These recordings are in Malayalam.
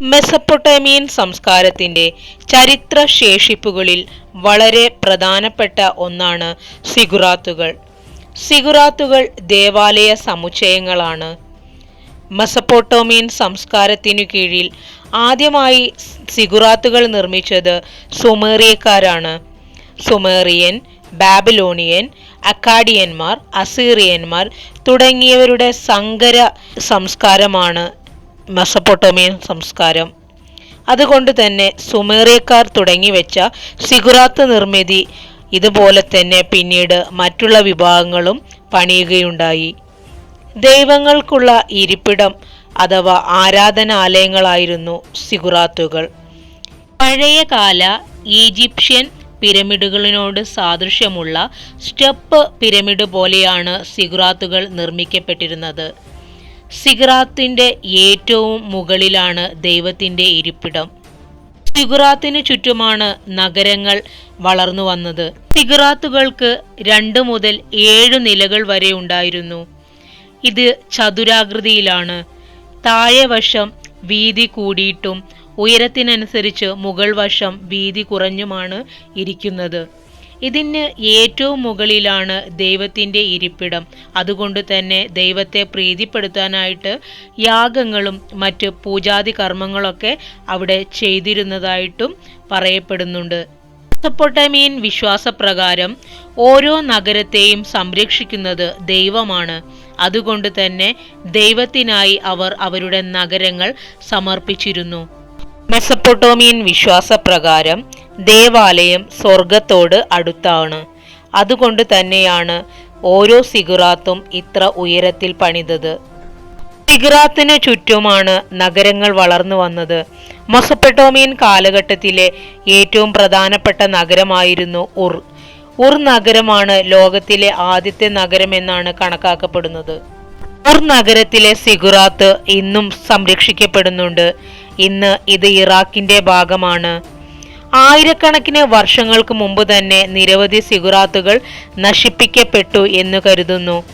മെസപ്പൊട്ടേമിയൻ സംസ്കാരത്തിന്റെ ചരിത്ര ശേഷിപ്പുകളിൽ വളരെ പ്രധാനപ്പെട്ട ഒന്നാണ് സിഗുറാത്തുകൾ. സിഗുറാത്തുകൾ ദേവാലയ സമുച്ചയങ്ങളാണ്. മെസപ്പൊട്ടോമിയൻ സംസ്കാരത്തിനു കീഴിൽ ആദ്യമായി സിഗുറാത്തുകൾ നിർമ്മിച്ചത് സുമേറിയക്കാരാണ്. സുമേറിയൻ ബാബിലോണിയൻ അക്കാഡിയന്മാർ അസീറിയന്മാർ തുടങ്ങിയവരുടെ സങ്കര സംസ്കാരമാണ് മെസപ്പൊട്ടോമിയൻ സംസ്കാരം. അതുകൊണ്ട് തന്നെ സുമേറിയക്കാർ തുടങ്ങിവെച്ച സിഗുറാത്ത് നിർമ്മിതി ഇതുപോലെ തന്നെ പിന്നീട് മറ്റുള്ള വിഭാഗങ്ങളും പണിയുകയുണ്ടായി. ദൈവങ്ങൾക്കുള്ള ഇരിപ്പിടം അഥവാ ആരാധനാലയങ്ങളായിരുന്നു സിഗുറാത്തുകൾ. പഴയകാല ഈജിപ്ഷ്യൻ പിരമിഡുകളിനോട് സാദൃശ്യമുള്ള സ്റ്റെപ്പ് പിരമിഡ് പോലെയാണ് സിഗുറാത്തുകൾ നിർമ്മിക്കപ്പെട്ടിരുന്നത്. സിഗറാത്തിന്റെ ഏറ്റവും മുകളിലാണ് ദൈവത്തിന്റെ ഇരിപ്പിടം. സിഗുറാത്തിന് ചുറ്റുമാണ് നഗരങ്ങൾ വളർന്നു വന്നത്. സിഗറാത്തുകൾക്ക് രണ്ട് മുതൽ ഏഴ് നിലകൾ വരെ ഉണ്ടായിരുന്നു. ഇത് ചതുരാകൃതിയിലാണ്. താഴെ വശം വീതി കൂടിയിട്ടും ഉയരത്തിനനുസരിച്ച് മുകൾ വശം വീതി കുറഞ്ഞുമാണ് ഇരിക്കുന്നത്. ഇതിന് ഏറ്റവും മുകളിലാണ് ദൈവത്തിന്റെ ഇരിപ്പിടം. അതുകൊണ്ട് തന്നെ ദൈവത്തെ പ്രീതിപ്പെടുത്താനായിട്ട് യാഗങ്ങളും മറ്റ് പൂജാതി കർമ്മങ്ങളൊക്കെ അവിടെ ചെയ്തിരുന്നതായിട്ടും പറയപ്പെടുന്നുണ്ട്. മെസപ്പൊട്ടേമിയൻ വിശ്വാസപ്രകാരം ഓരോ നഗരത്തെയും സംരക്ഷിക്കുന്നത് ദൈവമാണ്. അതുകൊണ്ട് തന്നെ ദൈവത്തിനായി അവർ അവരുടെ നഗരങ്ങൾ സമർപ്പിച്ചിരുന്നു. മെസപ്പൊട്ടോമിയൻ വിശ്വാസപ്രകാരം ദേവാലയം സ്വർഗത്തോട് അടുത്താണ്. അതുകൊണ്ട് തന്നെയാണ് ഓരോ സിഗുറാത്തും ഇത്ര ഉയരത്തിൽ പണിതത്. സിഗുറാത്തിന് ചുറ്റുമാണ് നഗരങ്ങൾ വളർന്നു വന്നത്. മൊസപ്പെട്ടോമിയൻ കാലഘട്ടത്തിലെ ഏറ്റവും പ്രധാനപ്പെട്ട നഗരമായിരുന്നു ഉർ. ഉർ നഗരമാണ് ലോകത്തിലെ ആദ്യത്തെ നഗരം എന്നാണ് കണക്കാക്കപ്പെടുന്നത്. ഉർ നഗരത്തിലെ സിഗുറാത്ത് ഇന്നും സംരക്ഷിക്കപ്പെടുന്നുണ്ട്. ഇന്ന് ഇത് ഇറാഖിന്റെ ഭാഗമാണ്. ആയിരക്കണക്കിന് വർഷങ്ങൾക്ക് മുമ്പ് തന്നെ നിരവധി സിഗുറാത്തുകൾ നശിപ്പിക്കപ്പെട്ടു എന്ന് കരുതുന്നു.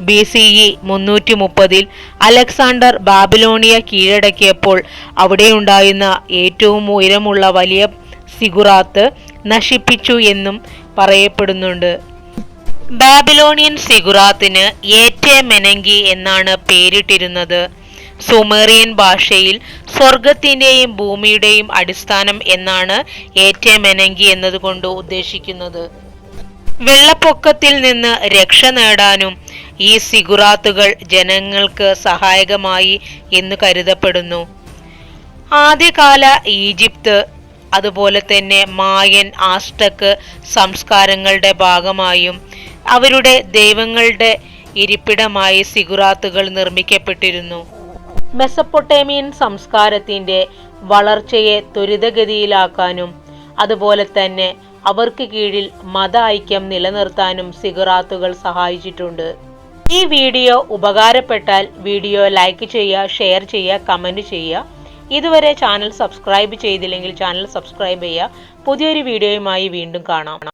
ബി സി ഇ മുന്നൂറ്റി മുപ്പതിൽ അലക്സാണ്ടർ ബാബിലോണിയ കീഴടക്കിയപ്പോൾ അവിടെയുണ്ടായിരുന്ന ഏറ്റവും ഉയരമുള്ള വലിയ സിഗുറാത്ത് നശിപ്പിച്ചു എന്നും പറയപ്പെടുന്നുണ്ട്. ബാബിലോണിയൻ സിഗുറാത്തിന് ഏറ്റെ മെനങ്കി എന്നാണ് പേരിട്ടിരുന്നത്. സുമേറിയൻ ഭാഷയിൽ സ്വർഗത്തിന്റെയും ഭൂമിയുടെയും അടിസ്ഥാനം എന്നാണ് ഏറ്റെ മെനങ്കി എന്നതുകൊണ്ട് ഉദ്ദേശിക്കുന്നത്. വെള്ളപ്പൊക്കത്തിൽ നിന്ന് രക്ഷ നേടാനും ഈ സിഗുറാത്തുകൾ ജനങ്ങൾക്ക് സഹായകമായി എന്ന് കരുതപ്പെടുന്നു. ആദ്യകാല ഈജിപ്ത് അതുപോലെ തന്നെ മായൻ ആസ്റ്റക്ക് സംസ്കാരങ്ങളുടെ ഭാഗമായും അവരുടെ ദൈവങ്ങളുടെ ഇരിപ്പിടമായി സിഗുറാത്തുകൾ നിർമ്മിക്കപ്പെട്ടിരുന്നു. മെസപ്പൊട്ടേമിയൻ സംസ്കാരത്തിന്റെ വളർച്ചയെ ത്വരിതഗതിയിലാക്കാനും അതുപോലെ തന്നെ അവർക്ക് കീഴിൽ മത ഐക്യം നിലനിർത്താനും സിഗറാത്തുകൾ സഹായിച്ചിട്ടുണ്ട്. ഈ വീഡിയോ ഉപകാരപ്പെട്ടാൽ വീഡിയോ ലൈക്ക് ചെയ്യുക ഷെയർ ചെയ്യുക കമന്റ് ചെയ്യുക. ഇതുവരെ ചാനൽ സബ്സ്ക്രൈബ് ചെയ്തില്ലെങ്കിൽ ചാനൽ സബ്സ്ക്രൈബ് ചെയ്യുക. പുതിയൊരു വീഡിയോയുമായി വീണ്ടും കാണാം.